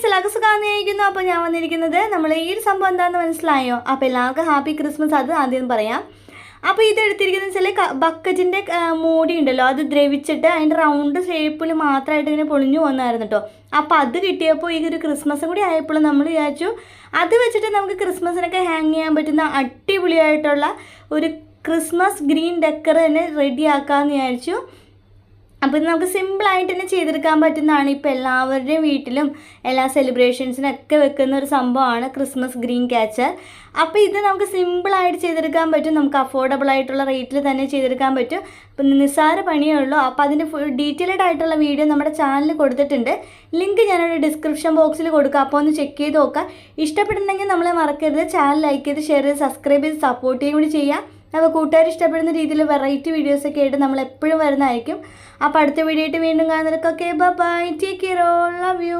Friends എല്ലാവർക്കും സുഖമായിരിക്കുന്നു അപ്പോൾ ഞാൻ വന്നിരിക്കുന്നത് നമ്മൾ ഈ ഒരു സംഭവം എന്താണെന്ന് മനസ്സിലായോ? അപ്പോൾ എല്ലാവർക്കും ഹാപ്പി ക്രിസ്മസ്. അത് ആദ്യം പറയാം. അപ്പോൾ ഇത് എടുത്തിരിക്കുന്നത് വെച്ചാൽ ബക്കറ്റിന്റെ മൂടി ഉണ്ടല്ലോ. അത് ദ്രവിച്ചിട്ട് അതിന്റെ റൗണ്ട് ഷേപ്പിൽ മാത്രമായിട്ട് ഇങ്ങനെ പൊളിഞ്ഞു പോകുന്നതായിരുന്നു കേട്ടോ. അപ്പോൾ അത് കിട്ടിയപ്പോൾ ഈ ഒരു ക്രിസ്മസും കൂടി ആയപ്പോൾ നമ്മൾ വിചാരിച്ചു അത് വെച്ചിട്ട് നമുക്ക് ക്രിസ്മസിനൊക്കെ ഹാങ് ചെയ്യാൻ പറ്റുന്ന അടിപൊളിയായിട്ടുള്ള ഒരു ക്രിസ്മസ് ഗ്രീൻ ഡെക്കർ തന്നെ റെഡിയാക്കാമെന്ന് വിചാരിച്ചു. അപ്പോൾ ഇത് നമുക്ക് സിമ്പിളായിട്ട് തന്നെ ചെയ്തെടുക്കാൻ പറ്റുന്നതാണ്. ഇപ്പോൾ എല്ലാവരുടെയും വീട്ടിലും എല്ലാ സെലിബ്രേഷൻസിനൊക്കെ വെക്കുന്ന ഒരു സംഭവമാണ് ക്രിസ്മസ് ഗ്രീൻ ക്യാച്ചർ അപ്പോൾ ഇത് നമുക്ക് സിമ്പിളായിട്ട് ചെയ്തെടുക്കാൻ പറ്റും. നമുക്ക് അഫോർഡബിൾ ആയിട്ടുള്ള റേറ്റിൽ തന്നെ ചെയ്തെടുക്കാൻ പറ്റും. അപ്പം നിസ്സാര പണിയേ ഉള്ളൂ. അപ്പോൾ അതിന്റെ ഫുൾ ഡീറ്റെയിൽഡ് ആയിട്ടുള്ള വീഡിയോ നമ്മുടെ ചാനലിൽ കൊടുത്തിട്ടുണ്ട്. ലിങ്ക് ഞാനൊരു ഡിസ്ക്രിപ്ഷൻ ബോക്സിൽ കൊടുക്കുക അപ്പോൾ ഒന്ന് ചെക്ക് ചെയ്ത് നോക്കാം. ഇഷ്ടപ്പെടുന്നെങ്കിൽ നമ്മളെ മറക്കരുത്. ചാനൽ ലൈക്ക് ചെയ്ത് ഷെയർ ചെയ്ത് സബ്സ്ക്രൈബ് ചെയ്ത് സപ്പോർട്ട് ചെയ്യുകയും കൂടി ചെയ്യാം. അപ്പോൾ കൂട്ടുകാർ ഇഷ്ടപ്പെടുന്ന രീതിയിൽ വെറൈറ്റി വീഡിയോസ് ഒക്കെ ആയിട്ട് നമ്മൾ എപ്പോഴും വരുന്നതായിരിക്കും. അപ്പോൾ അടുത്ത വീഡിയോ ആയിട്ട് വീണ്ടും കാണുന്നവർക്കൊക്കെ bye take care all love you